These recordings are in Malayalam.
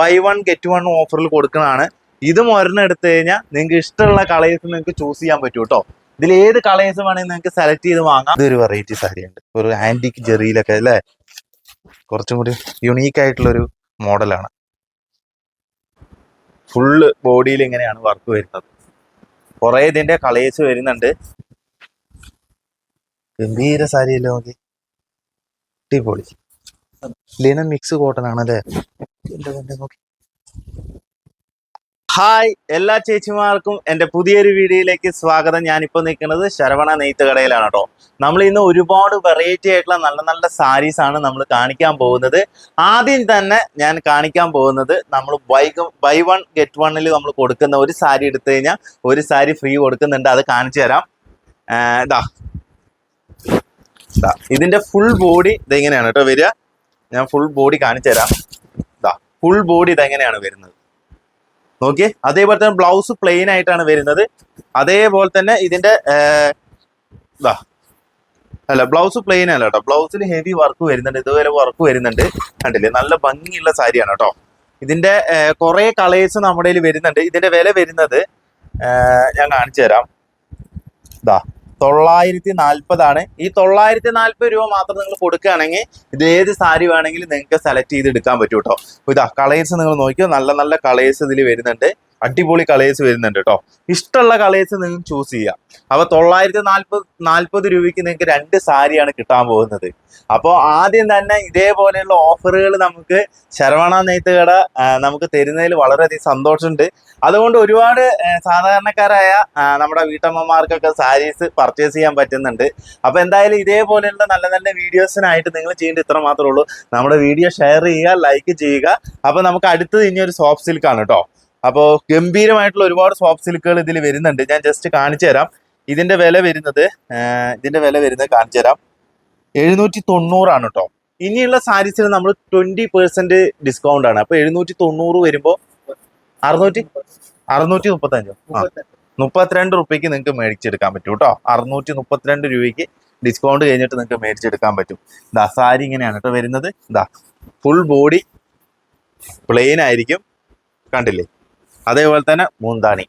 ബൈ വൺ ഗെറ്റ് വൺ ഓഫറിൽ കൊടുക്കുന്നതാണ്. ഇതും ഒരെണ്ണം എടുത്തു കഴിഞ്ഞാൽ നിങ്ങൾക്ക് ഇഷ്ടമുള്ള കളേഴ്സ് നിങ്ങൾക്ക് ചൂസ് ചെയ്യാൻ പറ്റും കേട്ടോ ഇതിൽ ഏത് കളേഴ്സ് വേണമെങ്കിൽ നിങ്ങൾക്ക് സെലക്ട് ചെയ്ത് വാങ്ങാം. ഇതൊരു വെറൈറ്റി സാരി ഉണ്ട്. ഒരു ആന്റിക് ജെറിയിലൊക്കെ അല്ലേ? കുറച്ചും കൂടി യുണീക്ക് ആയിട്ടുള്ളൊരു മോഡലാണ് ഫുള്ള് ബോഡിയിൽ ഇങ്ങനെയാണ് വർക്ക് വരുന്നത്. കുറെ ഇതിന്റെ കളേഴ്സ് വരുന്നുണ്ട്. ഗംഭീര സാരിയല്ലേ നോക്കി അടിപൊളി. ലിനൻ മിക്സ് കോട്ടൺ ആണല്ലേ ഹായ് എല്ലാ ചേച്ചിമാർക്കും എന്റെ പുതിയൊരു വീഡിയോയിലേക്ക് സ്വാഗതം. ഞാനിപ്പോൾ നിൽക്കുന്നത് ശരവണ നെയ്ത്ത് കടയിലാണ് കേട്ടോ. നമ്മൾ ഇന്ന് ഒരുപാട് വെറൈറ്റി ആയിട്ടുള്ള നല്ല നല്ല സാരീസ് ആണ് നമ്മൾ കാണിക്കാൻ പോകുന്നത്. ആദ്യം തന്നെ ഞാൻ കാണിക്കാൻ പോകുന്നത് നമ്മൾ ബൈ ബൈ വൺ ഗെറ്റ് വണ്ണിൽ നമ്മൾ കൊടുക്കുന്ന ഒരു സാരി എടുത്തു കഴിഞ്ഞാൽ ഒരു സാരി ഫ്രീ കൊടുക്കുന്നുണ്ട്. അത് കാണിച്ചു തരാം. ഇതാ ഇതാ ഇതിന്റെ ഫുൾ ബോഡി ഇതെങ്ങനെയാണ് കേട്ടോ വരിക. ഞാൻ ഫുൾ ബോഡി കാണിച്ചു തരാം. ഇതാ ഫുൾ ബോഡി ഇതെങ്ങനെയാണ് വരുന്നത്? നോക്കിയേ അതേപോലെ തന്നെ ബ്ലൗസ് പ്ലെയിൻ ആയിട്ടാണ് വരുന്നത്. അതേപോലെ തന്നെ ഇതിന്റെ ഇതാ അല്ല ബ്ലൗസ് പ്ലെയിൻ അല്ല കേട്ടോ. ബ്ലൗസിൽ ഹെവി വർക്ക് വരുന്നുണ്ട്. ഇതുപോലെ വർക്ക് വരുന്നുണ്ട്. കണ്ടില്ലേ? നല്ല ഭംഗിയുള്ള സാരിയാണ് കേട്ടോ. ഇതിന്റെ കുറെ കളേഴ്സ് നമ്മുടെ വരുന്നുണ്ട്. ഇതിന്റെ വില വരുന്നത് ഞാൻ കാണിച്ചു തരാം. ഇതാ തൊള്ളായിരത്തി നാൽപ്പതാണ് ഈ തൊള്ളായിരത്തി നാൽപ്പത് രൂപ മാത്രം നിങ്ങൾ കൊടുക്കുകയാണെങ്കിൽ ഇത് ഏത് സാരി വേണമെങ്കിലും നിങ്ങൾക്ക് സെലക്ട് ചെയ്ത് എടുക്കാൻ പറ്റും കേട്ടോ ഇതാ കളേഴ്സ് നിങ്ങൾ നോക്കിയോ? നല്ല നല്ല കളേഴ്സ് ഇതിൽ വരുന്നുണ്ട്. അടിപൊളി കളേഴ്സ് വരുന്നുണ്ട് കേട്ടോ ഇഷ്ടമുള്ള കളേഴ്സ് നിങ്ങൾക്ക് ചൂസ് ചെയ്യാം. അപ്പൊ തൊള്ളായിരത്തി നാൽപ്പത് നാൽപ്പത് രൂപയ്ക്ക് നിങ്ങൾക്ക് രണ്ട് സാരിയാണ് കിട്ടാൻ പോകുന്നത്. അപ്പോൾ ആദ്യം തന്നെ ഇതേപോലെയുള്ള ഓഫറുകൾ നമുക്ക് ശരവണ നെയ്ത്തുകട നമുക്ക് തരുന്നതിൽ വളരെയധികം സന്തോഷമുണ്ട്. അതുകൊണ്ട് ഒരുപാട് സാധാരണക്കാരായ നമ്മുടെ വീട്ടമ്മമാർക്കൊക്കെ സാരീസ് പർച്ചേസ് ചെയ്യാൻ പറ്റുന്നുണ്ട്. അപ്പോൾ എന്തായാലും ഇതേപോലെയുള്ള നല്ല നല്ല വീഡിയോസിനായിട്ട് നിങ്ങൾ ചെയ്യേണ്ട ഇത്ര മാത്രമേ ഉള്ളൂ. നമ്മുടെ വീഡിയോ ഷെയർ ചെയ്യുക ലൈക്ക് ചെയ്യുക. അപ്പോൾ നമുക്ക് അടുത്തത് ഇനി ഒരു സോഫ്റ്റ് സിൽക്കാണ് കേട്ടോ അപ്പോൾ ഗംഭീരമായിട്ടുള്ള ഒരുപാട് സോഫ്റ്റ് സിൽക്കുകൾ ഇതിൽ വരുന്നുണ്ട്. ഞാൻ ജസ്റ്റ് കാണിച്ചു തരാം. ഇതിന്റെ വില വരുന്നത് ഇതിന്റെ വില വരുന്നത് കാണിച്ചു തരാം. എഴുന്നൂറ്റി തൊണ്ണൂറാണ് കേട്ടോ ഇനിയുള്ള സാരീസിന് നമ്മൾ ട്വന്റി പെർസെന്റ് ഡിസ്കൗണ്ട് ആണ്. അപ്പോൾ എഴുന്നൂറ്റി തൊണ്ണൂറ് വരുമ്പോ അറുന്നൂറ്റി അറുന്നൂറ്റി മുപ്പത്തഞ്ചോ ആ മുപ്പത്തിരണ്ട് റുപ്യക്ക് നിങ്ങൾക്ക് മേടിച്ചെടുക്കാൻ പറ്റും കേട്ടോ അറുന്നൂറ്റി മുപ്പത്തിരണ്ട് രൂപയ്ക്ക് ഡിസ്കൗണ്ട് കഴിഞ്ഞിട്ട് നിങ്ങൾക്ക് മേടിച്ചെടുക്കാൻ പറ്റും. ഇതാ സാരി ഇങ്ങനെയാണ് കേട്ടോ വരുന്നത്. ഇതാ ഫുൾ ബോഡി പ്ലെയിൻ ആയിരിക്കും. കണ്ടില്ലേ? അതേപോലെ തന്നെ മൂന്താണി.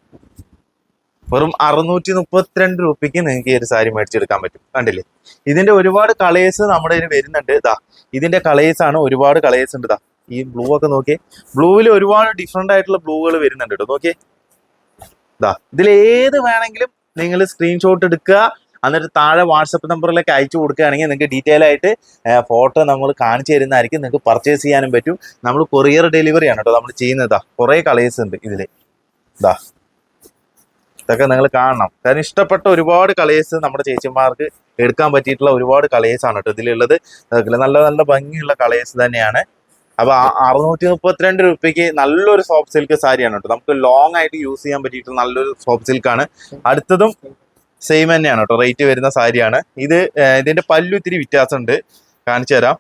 വെറും അറുന്നൂറ്റി മുപ്പത്തിരണ്ട് രൂപയ്ക്ക് നിങ്ങൾക്ക് ഈ ഒരു സാരി മേടിച്ചെടുക്കാൻ പറ്റും. കണ്ടില്ലേ? ഇതിന്റെ ഒരുപാട് കളേഴ്സ് നമ്മുടെ ഇതിന് വരുന്നുണ്ട്. ഇതാ ഇതിന്റെ കളേഴ്സ് ആണ് ഒരുപാട് കളേഴ്സ് ഉണ്ട്. ഇതാ ഈ ബ്ലൂ ഒക്കെ നോക്കിയേ. ബ്ലൂവിൽ ഒരുപാട് ഡിഫറെന്റ് ആയിട്ടുള്ള ബ്ലൂകൾ വരുന്നുണ്ട് കേട്ടോ നോക്കിയേ. ഇതാ ഇതിൽ ഏത് വേണമെങ്കിലും നിങ്ങൾ സ്ക്രീൻഷോട്ട് എടുക്കുക. എന്നിട്ട് താഴെ വാട്സപ്പ് നമ്പറിലേക്ക് അയച്ചു കൊടുക്കുകയാണെങ്കിൽ നിങ്ങൾക്ക് ഡീറ്റെയിൽ ആയിട്ട് ഫോട്ടോ നമ്മൾ കാണിച്ചു തരുന്നതായിരിക്കും. നിങ്ങൾക്ക് പർച്ചേസ് ചെയ്യാനും പറ്റും. നമ്മൾ കൊറിയർ ഡെലിവറിയാണ് കേട്ടോ നമ്മൾ ചെയ്യുന്നതാ. കുറേ കളേഴ്സ് ഉണ്ട് ഇതിൽ ഇതാ ഇതൊക്കെ നിങ്ങൾ കാണണം. കാരണം ഇഷ്ടപ്പെട്ട ഒരുപാട് കളേഴ്സ് നമ്മുടെ ചേച്ചിമാർക്ക് എടുക്കാൻ പറ്റിയിട്ടുള്ള ഒരുപാട് കളേഴ്സ് ആണ് കേട്ടോ ഇതിലുള്ളത്. നല്ല നല്ല ഭംഗിയുള്ള കളേഴ്സ് തന്നെയാണ്. അപ്പൊ ആ അറുന്നൂറ്റി മുപ്പത്തിരണ്ട് രൂപയ്ക്ക് നല്ലൊരു സോഫ്റ്റ് സിൽക്ക് സാരിയാണ് കേട്ടോ. നമുക്ക് ലോങ് ആയിട്ട് യൂസ് ചെയ്യാൻ പറ്റിയിട്ടുള്ള നല്ലൊരു സോഫ്റ്റ് സിൽക്കാണ് അടുത്തതും സെയിം തന്നെയാണ് കേട്ടോ റേറ്റ് വരുന്ന സാരിയാണ്. ഇത് ഇതിന്റെ പല്ലു ഇത്തിരി വ്യത്യാസമുണ്ട്. കാണിച്ചു തരാം.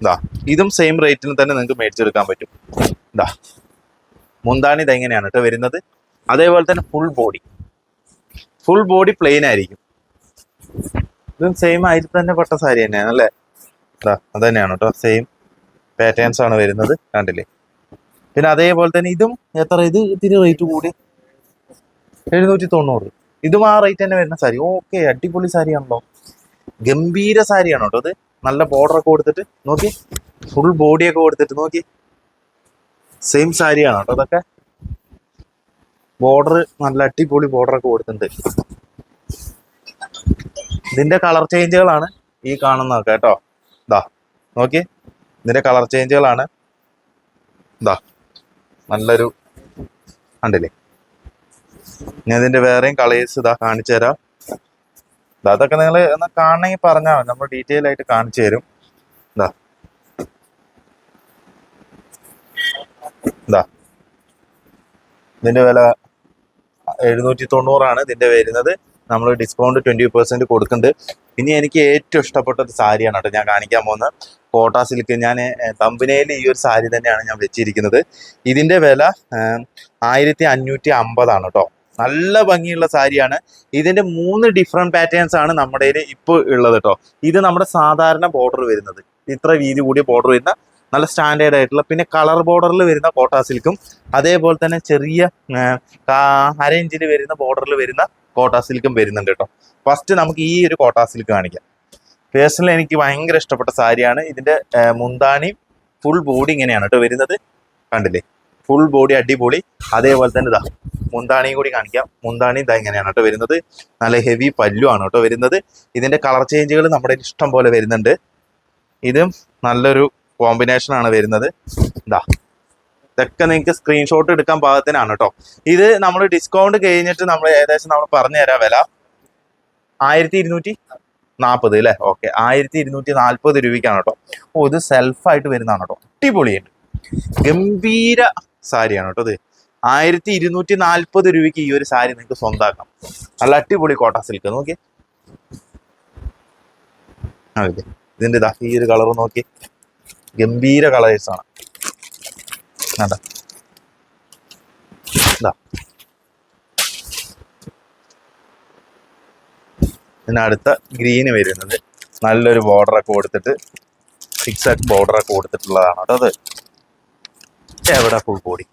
ഇതാ ഇതും സെയിം റേറ്റിന് തന്നെ നിങ്ങൾക്ക് മേടിച്ചെടുക്കാൻ പറ്റും. ഇതാ മുന്താണി ഇതെങ്ങനെയാണ് കേട്ടോ വരുന്നത്? അതേപോലെ തന്നെ full body full body plain ആയിരിക്കും. ഇതും സെയിം അതിൽ തന്നെ പെട്ട സാരി തന്നെയാണ് അല്ലേ? ഇതാ അത് തന്നെയാണ് കേട്ടോ സെയിം പാറ്റേൺസ് ആണ് വരുന്നത് കണ്ടില്ലേ? പിന്നെ അതേപോലെ തന്നെ ഇതും എത്ര ഇത്? ഇത്തിരി റേറ്റ് കൂടി. എഴുന്നൂറ്റി തൊണ്ണൂറ്. ഇതും ആ റേറ്റ് തന്നെ വരുന്ന സാരി ഓക്കെ അടിപൊളി സാരിയാണല്ലോ ഗംഭീര സാരിയാണ് കേട്ടോ ഇത് നല്ല ബോർഡർ ഒക്കെ കൊടുത്തിട്ട് നോക്കി. ഫുൾ ബോഡിയൊക്കെ കൊടുത്തിട്ട് നോക്കി. സെയിം സാരിയാണ് കേട്ടോ അതൊക്കെ? ബോർഡർ നല്ല അടിപൊളി ബോർഡർ ഒക്കെ കൊടുത്തിട്ടുണ്ട്. ഇതിന്റെ കളർ ചേഞ്ചുകളാണ് ഈ കാണുന്നതൊക്കെ കേട്ടോ ഇതാ നോക്കി. ഇതിന്റെ കളർ ചേഞ്ചുകളാണ് ഇതാ നല്ലൊരു കണ്ടില്ലേ? ഞാൻ ഇതിന്റെ വേറെയും കളേഴ്സ് ഇതാ കാണിച്ചു തരാം. അതൊക്കെ നിങ്ങൾ ഒന്ന് കാണണമെങ്കിൽ പറഞ്ഞാൽ നമ്മൾ ഡീറ്റെയിൽ ആയിട്ട് കാണിച്ചു തരും. ഇതാ ഇതാ ഇതിന്റെ വില എഴുന്നൂറ്റി തൊണ്ണൂറാണ് ഇതിന്റെ വരുന്നത്. നമ്മൾ ഡിസ്കൗണ്ട് ട്വന്റി പെർസെന്റ് കൊടുക്കുന്നുണ്ട്. ഇനി എനിക്ക് ഏറ്റവും ഇഷ്ടപ്പെട്ട ഒരു സാരിയാണ് കേട്ടോ ഞാൻ കാണിക്കാൻ പോകുന്നത്. കോട്ട സിൽക്ക്. ഞാൻ തമ്പനയിൽ ഈ ഒരു സാരി തന്നെയാണ് ഞാൻ വെച്ചിരിക്കുന്നത്. ഇതിന്റെ വില ആയിരത്തി അഞ്ഞൂറ്റി അമ്പതാണ് കേട്ടോ. നല്ല ഭംഗിയുള്ള സാരിയാണ്. ഇതിന്റെ മൂന്ന് ഡിഫറെന്റ് പാറ്റേൺസ് ആണ് നമ്മുടെ ഇപ്പോൾ ഉള്ളത് കേട്ടോ ഇത് നമ്മുടെ സാധാരണ ബോർഡർ വരുന്നത്. ഇത്ര വീതി കൂടിയ ബോർഡർ വരുന്ന നല്ല സ്റ്റാൻഡേർഡ് ആയിട്ടുള്ള പിന്നെ കളർ ബോർഡറിൽ വരുന്ന കോട്ടാ സിൽക്കും. അതേപോലെ തന്നെ ചെറിയ അര വരുന്ന ബോർഡറിൽ വരുന്ന കോട്ടാ സിൽക്കും വരുന്നുണ്ട് കേട്ടോ ഫസ്റ്റ് നമുക്ക് ഈ ഒരു കോട്ടാ സിൽക്ക് കാണിക്കാം. പേഴ്സണലി എനിക്ക് ഭയങ്കര ഇഷ്ടപ്പെട്ട സാരിയാണ്. ഇതിന്റെ ആ, മുന്താണി ഫുൾ ബോഡി ഇങ്ങനെയാണ് കേട്ടോ വരുന്നത്. കണ്ടില്ലേ? ഫുൾ ബോഡി അടിപൊളി. അതേപോലെ തന്നെ ഇതാ മുന്താണിയും കൂടി കാണിക്കാം. മുന്താണി ഇതാ ഇങ്ങനെയാണ് കേട്ടോ വരുന്നത്. നല്ല ഹെവി പല്ലു ആണ് കേട്ടോ വരുന്നത്. ഇതിന്റെ കളർ ചേഞ്ചുകൾ നമ്മുടെ ഇഷ്ടം പോലെ വരുന്നുണ്ട്. ഇതും നല്ലൊരു കോമ്പിനേഷൻ ആണ് വരുന്നത്. ഇതാ ഇതൊക്കെ നിങ്ങൾക്ക് സ്ക്രീൻഷോട്ട് എടുക്കാൻ പാകത്തിനാണ് കേട്ടോ ഇത് നമ്മൾ ഡിസ്കൗണ്ട് കഴിഞ്ഞിട്ട് നമ്മൾ ഏകദേശം നമ്മൾ പറഞ്ഞു തരാം വില. ആയിരത്തി ഇരുന്നൂറ്റി നാൽപ്പത് അല്ലേ? ഓക്കെ ആയിരത്തി ഇരുന്നൂറ്റി നാൽപ്പത് രൂപയ്ക്കാണ് കേട്ടോ ഓ ഇത് സെൽഫായിട്ട് വരുന്നതാണ് കേട്ടോ അടിപൊളിയുണ്ട് ഗംഭീര സാരിയാണ് കേട്ടോ ഇത്. ആയിരത്തി ഇരുന്നൂറ്റി നാൽപ്പത് രൂപയ്ക്ക് ഈ ഒരു സാരി നിങ്ങൾക്ക് സ്വന്തമാക്കാം നല്ല അടിപൊളി കോട്ട സിൽക്ക് നോക്കി അതെ ഇതിന്റെ ഇതാ ഈ ഒരു കളർ നോക്കി. ഗംഭീര കളേഴ്സ് ആണ്? ഇതാ അടുത്ത ഗ്രീന് വരുന്നത്. നല്ലൊരു ബോർഡറൊക്കെ കൊടുത്തിട്ട് സിക്സ് ബോർഡർ ബോർഡറൊക്കെ കൊടുത്തിട്ടുള്ളതാണ് കേട്ടോ അത്. എവിടെ ഫുൾ ബോഡി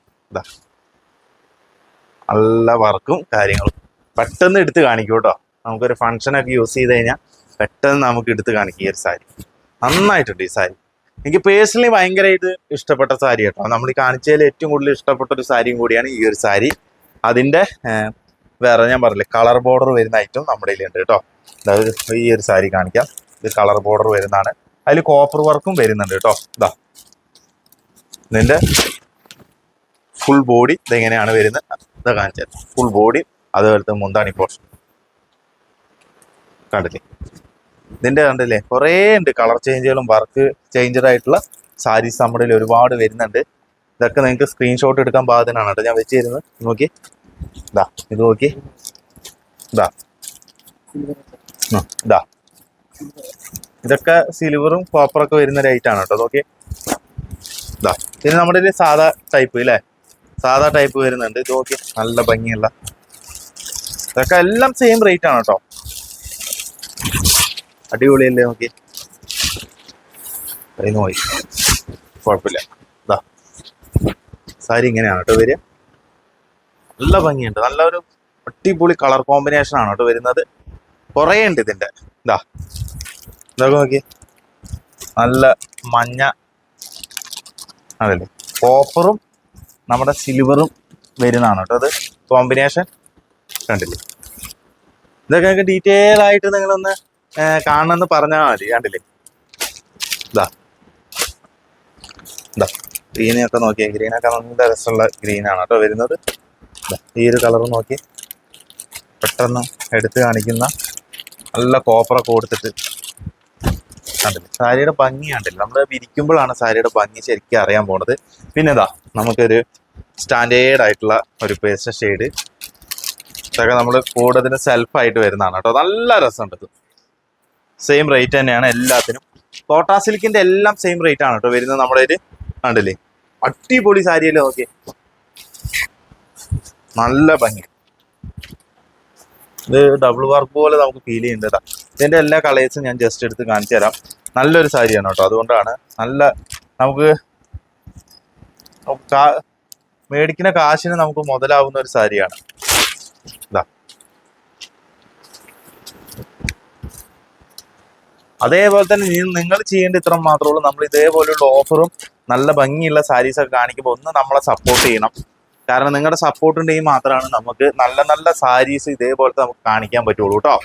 നല്ല വർക്കും കാര്യങ്ങളും. പെട്ടെന്ന് എടുത്ത് കാണിക്കും കേട്ടോ നമുക്കൊരു ഫംഗ്ഷനൊക്കെ യൂസ് ചെയ്ത് കഴിഞ്ഞാൽ പെട്ടെന്ന് നമുക്ക് എടുത്ത് കാണിക്കും ഈ ഒരു സാരി. നന്നായിട്ടുണ്ട് ഈ സാരി. എനിക്ക് പേഴ്സണലി ഭയങ്കരമായിട്ട് ഇഷ്ടപ്പെട്ട സാരി കേട്ടോ. നമ്മൾ കാണിച്ചതിൽ ഏറ്റവും കൂടുതൽ ഇഷ്ടപ്പെട്ട ഒരു സാരിയും കൂടിയാണ് ഈ ഒരു സാരി. അതിന്റെ വേറെ ഞാൻ പറഞ്ഞില്ലേ കളർ ബോർഡർ വരുന്ന ഐറ്റം നമ്മുടെ കയ്യിലുണ്ട് കേട്ടോ. ഈ ഒരു സാരി കാണിക്കാം. ഇത് കളർ ബോർഡർ വരുന്നതാണ്. അതിൽ കോപ്പർ വർക്കും വരുന്നുണ്ട് കേട്ടോ. ഇതാ ഇതിന്റെ ഫുൾ ബോഡി ഇതെങ്ങനെയാണ് വരുന്നത്? ഇതാ കാണിച്ചത് ഫുൾ ബോഡി അതുപോലത്തെ മുന്താണി പോർഷൻ കണ്ടില്ലേ? ഇതിന്റെ കണ്ടില്ലേ? കുറേ ഉണ്ട് കളർ ചേഞ്ചുകളും വർക്ക് ചേഞ്ചഡ് ആയിട്ടുള്ള സാരീസ് നമ്മുടെ ഒരുപാട് വരുന്നുണ്ട്. ഇതൊക്കെ നിങ്ങൾക്ക് സ്ക്രീൻഷോട്ട് എടുക്കാൻ പാകത്തിനാണ് കേട്ടോ. ഞാൻ വെച്ച് തരുന്നത് നോക്കി. ഇതാ ഇത് നോക്കി. ഇതാ. ഇതാ. ഇതൊക്കെ സിൽവറും കോപ്പറൊക്കെ വരുന്ന ഒരു ഐറ്റാണ് കേട്ടോ. നോക്കി. ഇതാ. പിന്നെ നമ്മുടെ ഒരു സാധാ ടൈപ്പ് അല്ലേ സാധാ ടൈപ്പ് വരുന്നുണ്ട്. ഇത് നോക്കി നല്ല ഭംഗിയുള്ള. ഇതൊക്കെ എല്ലാം സെയിം റേറ്റ് ആണ് കേട്ടോ അടിപൊളിയല്ലേ നോക്കി കയ്യിൽ പോയി. കുഴപ്പമില്ല. ഇതാ സാരി ഇങ്ങനെയാണ് കേട്ടോ വരിക. നല്ല ഭംഗിയുണ്ട്. നല്ലൊരു അടിപൊളി കളർ കോമ്പിനേഷൻ ആണ് കേട്ടോ വരുന്നത്. കുറേ ഉണ്ട് ഇതിന്റെ. ഇതാ ഇതൊക്കെ നോക്കി നല്ല മഞ്ഞ അതല്ലേ? കോപ്പറും നമ്മുടെ സിൽവറും വരുന്നതാണ് കേട്ടോ. അത് കോമ്പിനേഷൻ കണ്ടില്ലേ? ഇതൊക്കെ നിങ്ങൾക്ക് ഡീറ്റെയിൽ ആയിട്ട് നിങ്ങളൊന്ന് കാണണമെന്ന് പറഞ്ഞാൽ മതി കണ്ടില്ലേ? ഇതാ ഇതാ ഗ്രീനൊക്കെ നോക്കിയാൽ ഗ്രീനൊക്കെ നല്ല രസമുള്ള ഗ്രീനാണ് കേട്ടോ വരുന്നത്. ഈ ഒരു കളർ നോക്കി. പെട്ടെന്ന് എടുത്ത് കാണിക്കുന്ന നല്ല കോപ്പറൊക്കെ കൊടുത്തിട്ട് കണ്ടില്ലേ. സാരിയുടെ ഭംഗി കണ്ടില്ല. നമ്മൾ വിരിക്കുമ്പോഴാണ് സാരിയുടെ ഭംഗി ശരിക്കും അറിയാൻ പോണത്. പിന്നെ ഇതാ നമുക്കൊരു സ്റ്റാൻഡേർഡ് ആയിട്ടുള്ള ഒരു പേസ്റ്റ് ഷെയ്ഡ് ഇതൊക്കെ നമ്മൾ കൂടുതൽ സെൽഫായിട്ട് വരുന്നതാണ് കേട്ടോ. നല്ല രസമുണ്ട് സെയിം റേറ്റ് തന്നെയാണ് എല്ലാത്തിനും. കോട്ടാ സിൽക്കിന്റെ എല്ലാം സെയിം റേറ്റ് ആണ് കേട്ടോ വരുന്നത് നമ്മുടെ ഒരു കണ്ടില്ലേ? അടിപൊളി സാരിയല്ലേ നോക്കി നല്ല ഭംഗി. ഇത് ഡബിൾ വർക്ക് പോലെ നമുക്ക് ഫീൽ ചെയ്യുന്നുണ്ട് ഇതാ. ഇതിന്റെ എല്ലാ കളേഴ്സും ഞാൻ ജസ്റ്റ് എടുത്ത് കാണിച്ചു തരാം. നല്ലൊരു സാരിയാണ് കേട്ടോ. അതുകൊണ്ടാണ് നല്ല നമുക്ക് മേടിക്കുന്ന കാശിന് നമുക്ക് മുതലാവുന്ന ഒരു സാരിയാണ്. അതേപോലെ തന്നെ നിങ്ങൾ ചെയ്യേണ്ട ഇത്ര മാത്രമേ ഉള്ളൂ. നമ്മൾ ഇതേപോലെയുള്ള ഓഫറും നല്ല ഭംഗിയുള്ള സാരീസ് ഒക്കെ കാണിക്കുമ്പോൾ ഒന്ന് നമ്മളെ സപ്പോർട്ട് ചെയ്യണം. കാരണം നിങ്ങളുടെ സപ്പോർട്ടുണ്ടെങ്കിൽ മാത്രമാണ് നമുക്ക് നല്ല നല്ല സാരീസ് ഇതേപോലത്തെ നമുക്ക് കാണിക്കാൻ പറ്റുള്ളൂ കേട്ടോ.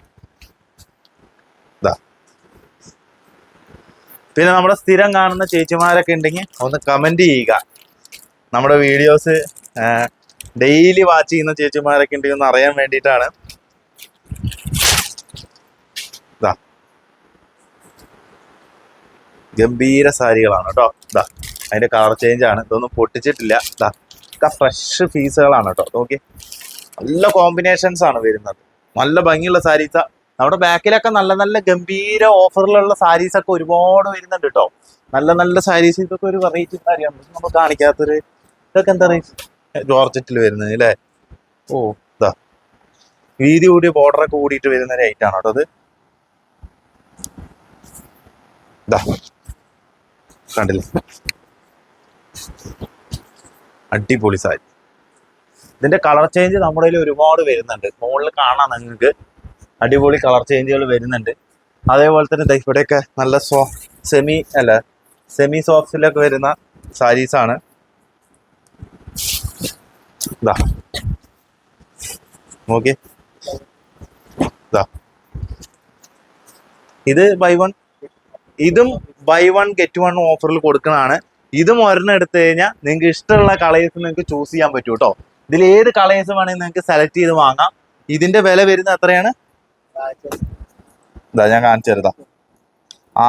പിന്നെ നമ്മുടെ സ്ഥിരം കാണുന്ന ചേച്ചിമാരൊക്കെ ഉണ്ടെങ്കിൽ ഒന്ന് കമന്റ് ചെയ്യുക. നമ്മുടെ വീഡിയോസ് ഡെയിലി വാച്ച് ചെയ്യുന്ന ചേച്ചിമാരൊക്കെ ഉണ്ടെങ്കിൽ ഒന്ന് അറിയാൻ വേണ്ടിയിട്ടാണ്. ഗംഭീര സാരികളാണ് കേട്ടോ. ഇതാ അതിന്റെ കളർ ചേഞ്ച് ആണ്. ഇതൊന്നും പൊട്ടിച്ചിട്ടില്ല. ഇതാ ഒക്കെ ഫ്രഷ് പീസുകളാണ് കേട്ടോ. നോക്കി നല്ല കോമ്പിനേഷൻസ് ആണ് വരുന്നത്. നല്ല ഭംഗിയുള്ള സാരീസ്. നമ്മുടെ ബാക്കിലൊക്കെ നല്ല നല്ല ഗംഭീര ഓഫറിലുള്ള സാരീസ് ഒക്കെ ഒരുപാട് വരുന്നുണ്ട് കേട്ടോ നല്ല നല്ല സാരീസ് ഇതൊക്കെ ഒരു വെറൈറ്റി സാരിയാണ് നമ്മൾ കാണിക്കാത്തൊരു ഇതൊക്കെ എന്താ പറയുക ജോർജറ്റിൽ വരുന്നത് അല്ലേ ഓ. ഇതാ വീതി കൂടിയ ബോർഡറൊക്കെ കൂടിയിട്ട് വരുന്ന ഒരു ഐറ്റാണ് കേട്ടോ അത്. ഇതാ കണ്ടില്ല? അടിപൊളി സാരി. ഇതിന്റെ കളർ ചേഞ്ച് നമ്മുടെ കയ്യിൽ ഒരുപാട് വരുന്നുണ്ട്. മുകളിൽ കാണാം നിങ്ങൾക്ക്. അടിപൊളി കളർ ചേഞ്ചുകൾ വരുന്നുണ്ട്. അതേപോലെ തന്നെ ഇവിടെയൊക്കെ നല്ല സോ സെമി അല്ല സെമി സോഫ്റ്റിലൊക്കെ വരുന്ന സാരീസാണ് ഇതാ ഇത് ബൈ വൺ ഇതും ബൈ വൺ ഗെറ്റ് വൺ ഓഫറിൽ കൊടുക്കുന്നതാണ്. ഇതും ഒരെണ്ണം എടുത്തു കഴിഞ്ഞാൽ നിങ്ങൾക്ക് ഇഷ്ടമുള്ള കളേഴ്സ് നിങ്ങൾക്ക് ചൂസ് ചെയ്യാൻ പറ്റും കേട്ടോ ഇതിൽ ഏത് കളേഴ്സ് വേണമെങ്കിൽ നിങ്ങൾക്ക് സെലക്ട് ചെയ്ത് വാങ്ങാം. ഇതിന്റെ വില വരുന്നത് എത്രയാണ്? ഇതാ ഞാൻ കാണിച്ചു തരുതാ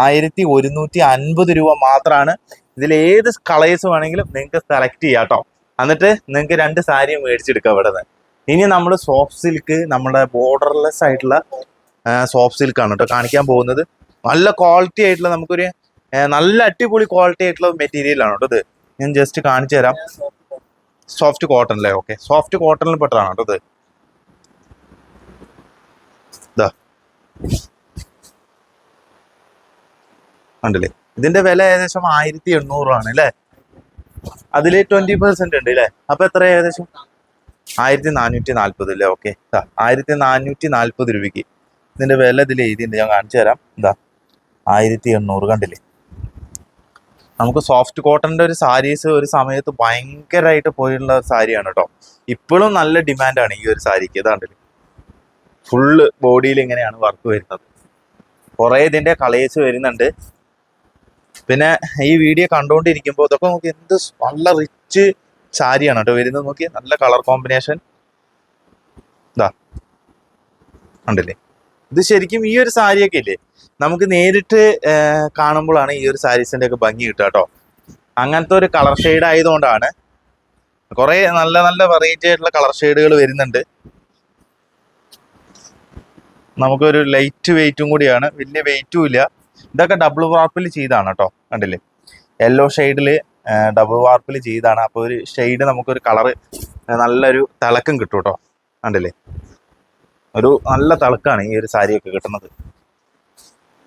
ആയിരത്തി ഒരുന്നൂറ്റി അൻപത് രൂപ മാത്രമാണ് ഇതിൽ ഏത് കളേഴ്സ് വേണമെങ്കിലും നിങ്ങൾക്ക് സെലക്ട് ചെയ്യാം കേട്ടോ എന്നിട്ട് നിങ്ങൾക്ക് രണ്ട് സാരിയും മേടിച്ചെടുക്കാം ഇവിടെ നിന്ന് ഇനി നമ്മൾ സോഫ്റ്റ് സിൽക്ക് നമ്മുടെ ബോർഡർലെസ് ആയിട്ടുള്ള സോഫ്റ്റ് സിൽക്കാണ് കേട്ടോ കാണിക്കാൻ പോകുന്നത്. നല്ല ക്വാളിറ്റി ആയിട്ടുള്ള നമുക്കൊരു നല്ല അടിപൊളി ക്വാളിറ്റി ആയിട്ടുള്ള മെറ്റീരിയൽ ആണ് കേട്ടോ ഇത്. ഞാൻ ജസ്റ്റ് കാണിച്ചു തരാം സോഫ്റ്റ് കോട്ടൺ അല്ലേ ഓക്കെ സോഫ്റ്റ് കോട്ടണിൽ പെട്ടതാണ് കേട്ടോ ഇതാ. ഉണ്ടല്ലേ ഇതിന്റെ വില ഏകദേശം ആയിരത്തി എണ്ണൂറാണ് അല്ലേ? അതിൽ ട്വന്റി പെർസെന്റ് ഉണ്ട് അല്ലേ? അപ്പൊ എത്ര ഏകദേശം? ആയിരത്തി നാനൂറ്റി നാല്പത് അല്ലേ? ഓക്കെ ആയിരത്തി നാനൂറ്റി നാല്പത് രൂപയ്ക്ക് ഇതിന്റെ വില ഇതിൽ എഴുതിയിട്ടുണ്ട്. ഞാൻ കാണിച്ചു തരാം. എന്താ ആയിരത്തി എണ്ണൂറ് കണ്ടില്ലേ? നമുക്ക് സോഫ്റ്റ് കോട്ടന്റെ ഒരു സാരീസ് ഒരു സമയത്ത് ഭയങ്കരമായിട്ട് പോയിട്ടുള്ള സാരിയാണ് കേട്ടോ ഇപ്പോഴും നല്ല ഡിമാൻഡാണ് ഈ ഒരു സാരിക്ക്. ഇതാണ്ടല്ലേ ഫുള്ള് ബോഡിയിൽ ഇങ്ങനെയാണ് വർക്ക് വരുന്നത്. കുറേ ഇതിന്റെ കളേഴ്സ് വരുന്നുണ്ട്. പിന്നെ ഈ വീഡിയോ കണ്ടുകൊണ്ടിരിക്കുമ്പോൾ ഇതൊക്കെ നോക്കി എന്ത് നല്ല റിച്ച് സാരിയാണ് കേട്ടോ വരുന്നത്. നോക്കി നല്ല കളർ കോമ്പിനേഷൻ ഇതാ ഉണ്ടല്ലേ ഇത് ശരിക്കും ഈ ഒരു സാരിയൊക്കെ ഇല്ലേ? നമുക്ക് നേരിട്ട് കാണുമ്പോഴാണ് ഈ ഒരു സാരീസിന്റെ ഒക്കെ ഭംഗി കിട്ടുക കേട്ടോ. അങ്ങനത്തെ ഒരു കളർ ഷെയ്ഡ് ആയതുകൊണ്ടാണ് കുറെ നല്ല നല്ല വെറൈറ്റി ആയിട്ടുള്ള കളർ ഷെയ്ഡുകൾ വരുന്നുണ്ട്. നമുക്കൊരു ലൈറ്റ് വെയിറ്റും കൂടിയാണ്. വലിയ വെയിറ്റും ഇല്ല. ഇതൊക്കെ ഡബിൾ വാർപ്പിൽ ചെയ്താണ് കേട്ടോ കണ്ടില്ലേ? യെല്ലോ ഷെയ്ഡിൽ ഡബിൾ വാർപ്പിൽ ചെയ്താണ്. അപ്പോൾ ഒരു ഷെയ്ഡ് നമുക്കൊരു കളറ് നല്ലൊരു തിളക്കം കിട്ടും കേട്ടോ കണ്ടില്ലേ? ഒരു നല്ല തിളക്കാണ് ഈ ഒരു സാരിയൊക്കെ കിട്ടുന്നത്.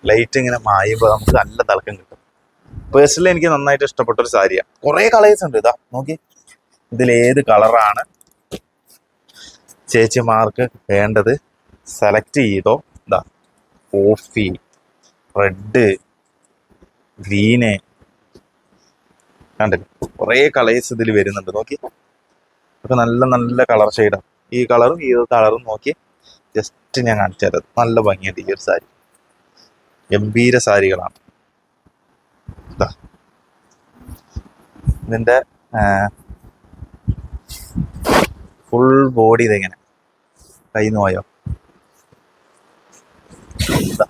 ലൈറ്റ് ഇങ്ങനെ മായുമ്പോൾ നമുക്ക് നല്ല തിളക്കം കിട്ടും. പേഴ്സണലി എനിക്ക് നന്നായിട്ട് ഇഷ്ടപ്പെട്ട ഒരു സാരിയാണ് കുറേ കളേഴ്സ് ഉണ്ട് ഇതാ നോക്കി. ഇതിൽ ഏത് കളറാണ് ചേച്ചിമാർക്ക് വേണ്ടത് സെലക്ട് ചെയ്തോ? ഇതാ കോഫി റെഡ് ഗ്രീന് കണ്ടില്ല? കുറേ കളേഴ്സ് ഇതിൽ വരുന്നുണ്ട്. നോക്കി. ഒക്കെ നല്ല നല്ല കളർ ഷെയ്ഡാണ് ഈ കളറും ഈ കളറും നോക്കി. ജസ്റ്റ് ഞാൻ കാണിച്ചു തരാം. നല്ല ഭംഗിയുണ്ട് ഈ ഒരു സാരി. ഗംഭീര സാരികളാണ്. ഇതാ ഇതിന്റെ ഫുൾ ബോഡി ഇതെങ്ങനെ? കൈ നിന്ന് പോയോ ഇതാ.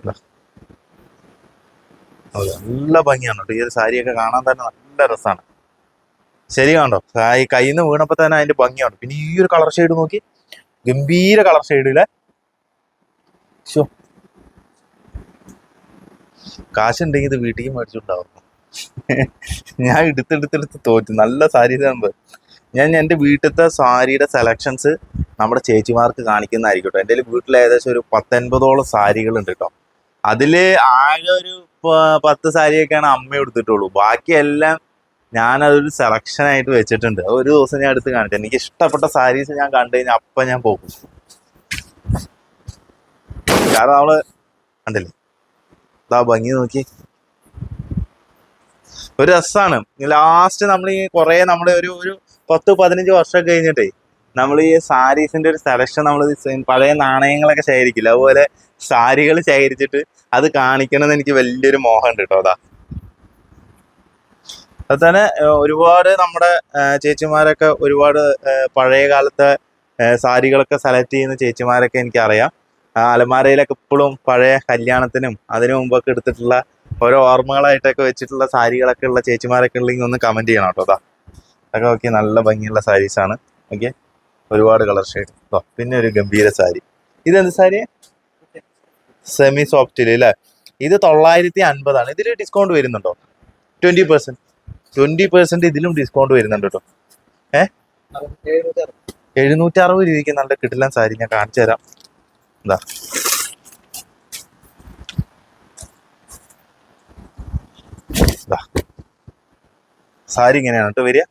ഇതാ. അത് നല്ല ഭംഗിയാണ് കേട്ടോ. ഈ ഒരു സാരിയൊക്കെ കാണാൻ തന്നെ നല്ല രസമാണ് ശരി കണ്ടോ? ഈ കയ്യിൽ നിന്ന് വീണപ്പോ തന്നെ അതിന്റെ ഭംഗിയാണ്. പിന്നെ ഈ ഒരു കളർ ഷെയ്ഡ് നോക്കി. ഗംഭീര കളർ ഷെയ്ഡിലെ ശോ കാശുണ്ടെങ്കിൽ ഇത് വീട്ടിൽ മേടിച്ചിട്ടുണ്ടാവും ഞാൻ എടുത്തെടുത്തെടുത്ത് തോറ്റു. നല്ല സാരി ഞാൻ എന്റെ വീട്ടിലത്തെ സാരിയുടെ സെലക്ഷൻസ് നമ്മുടെ ചേച്ചിമാർക്ക് കാണിക്കുന്നതായിരിക്കും കേട്ടോ. എന്റെ വീട്ടിൽ ഏകദേശം ഒരു പത്തൊൻപതോളം സാരികളുണ്ട് കേട്ടോ. അതിൽ ആകെ ഒരു പത്ത് സാരിയൊക്കെയാണ് അമ്മ എടുത്തിട്ടുള്ളൂ ബാക്കിയെല്ലാം ഞാൻ അതൊരു സെലക്ഷൻ ആയിട്ട് വെച്ചിട്ടുണ്ട്. ഒരു ദിവസം ഞാൻ എടുത്ത് കാണിച്ചു എനിക്ക് ഇഷ്ടപ്പെട്ട സാരീസ് ഞാൻ കണ്ടു കഴിഞ്ഞാൽ അപ്പം ഞാൻ പോകും. കാരണം നമ്മൾ കണ്ടില്ലേ? ഇതാ ഭംഗി നോക്കി. ഒരു രസമാണ് ലാസ്റ്റ് നമ്മൾ ഈ കുറെ നമ്മുടെ ഒരു ഒരു പത്ത് പതിനഞ്ച് വർഷം കഴിഞ്ഞിട്ടേ നമ്മൾ ഈ സാരീസിന്റെ ഒരു സെലക്ഷൻ നമ്മൾ പഴയ നാണയങ്ങളൊക്കെ ശേഖരിക്കില്ല? അതുപോലെ സാരികൾ ശേഖരിച്ചിട്ട് അത് കാണിക്കണം എന്ന് എനിക്ക് വലിയൊരു മോഹമുണ്ട് കേട്ടോ അതാ. അത് തന്നെ ഒരുപാട് നമ്മുടെ ചേച്ചിമാരൊക്കെ ഒരുപാട് പഴയ കാലത്തെ സാരികളൊക്കെ സെലക്ട് ചെയ്യുന്ന ചേച്ചിമാരൊക്കെ എനിക്കറിയാം. അലമാരയിലൊക്കെ ഇപ്പോഴും പഴയ കല്യാണത്തിനും അതിനു മുമ്പൊക്കെ എടുത്തിട്ടുള്ള ഓരോ ഓർമ്മകളായിട്ടൊക്കെ വെച്ചിട്ടുള്ള സാരികളൊക്കെ ഉള്ള ചേച്ചിമാരൊക്കെ ഉള്ളെങ്കിൽ ഒന്ന് കമന്റ് ചെയ്യണം കേട്ടോ അതാ. അതൊക്കെ ഓക്കെ നല്ല ഭംഗിയുള്ള സാരീസാണ് ഓക്കെ ഒരുപാട് കളർ ഷെയ്ഡ്. പിന്നെ ഒരു ഗംഭീര സാരി. ഇതെന്ത് സാരി? സെമി സോഫ്റ്റിൽ അല്ലേ ഇത് തൊള്ളായിരത്തി അൻപതാണ്. ഇതിൽ ഡിസ്കൗണ്ട് വരുന്നുണ്ടോ? ട്വന്റി പെർസെന്റ് ട്വന്റി പെർസെന്റ് ഇതിലും ഡിസ്കൗണ്ട് വരുന്നുണ്ട് കേട്ടോ എഴുന്നൂറ്റി അറുപത് രൂപയ്ക്ക് നല്ല കിട്ടില്ല സാരി ഞാൻ കാണിച്ചു തരാം. എന്താ. സാരി ഇങ്ങനെയാണ് കേട്ടോ വരിക.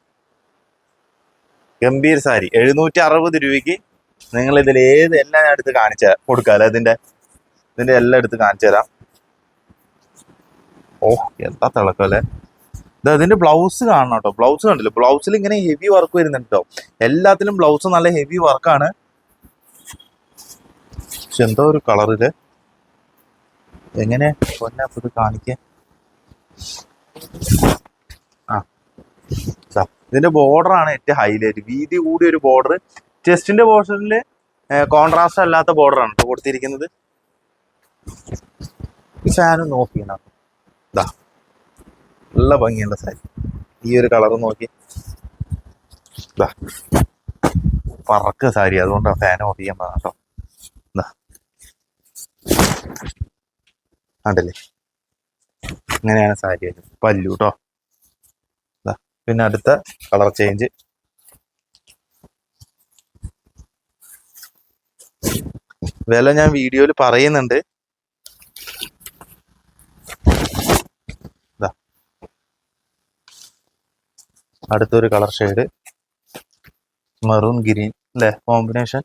ഗംഭീർ സാരി. എഴുന്നൂറ്റി അറുപത് രൂപയ്ക്ക് നിങ്ങൾ ഇതിൽ ഏത് എല്ലാം ഞാൻ എടുത്ത് കാണിച്ചു തരാം. അല്ലെ? ഇതിന്റെ ഇതിന്റെ എല്ലാം എടുത്ത് കാണിച്ചു തരാം. ഓ എന്താ തിളക്കം അല്ലേ? ഇത് അതിന്റെ ബ്ലൗസ് കാണണം കേട്ടോ ബ്ലൗസ് കണ്ടില്ല? ബ്ലൗസിൽ ഇങ്ങനെ ഹെവി വർക്ക് വരുന്നുണ്ട് കേട്ടോ എല്ലാത്തിലും ബ്ലൗസ് നല്ല ഹെവി വർക്കാണ് എന്തോ ഒരു കളറിൽ എങ്ങനെ? ഇത് കാണിക്കാൻ ആ. ഇതിന്റെ ബോർഡർ ആണ് ഏറ്റവും ഹൈലൈറ്റ് വീതി കൂടിയ ഒരു ബോർഡർ ചെസ്റ്റിന്റെ പോർഷനിൽ കോൺട്രാസ്റ്റ് അല്ലാത്ത ആണ് കേട്ടോ കൊടുത്തിരിക്കുന്നത്. ചെയ്യണം ഇതാ നല്ല ഭംഗിയുള്ള സാരി. ഈ ഒരു കളർ നോക്കി. പറക്ക സാരി. അതുകൊണ്ടാണ് ഫാൻ ഓഫ് ചെയ്യാൻ പറഞ്ഞ കേട്ടോ ഇങ്ങനെയാണ് സാരി. പല്ലു കേട്ടോ പിന്നെ അടുത്ത കളർ ചേഞ്ച്. വില ഞാൻ വീഡിയോയിൽ പറയുന്നുണ്ട്. അടുത്തൊരു കളർ ഷെയ്ഡ്. മെറൂൺ ഗ്രീൻ അല്ലേ? കോമ്പിനേഷൻ.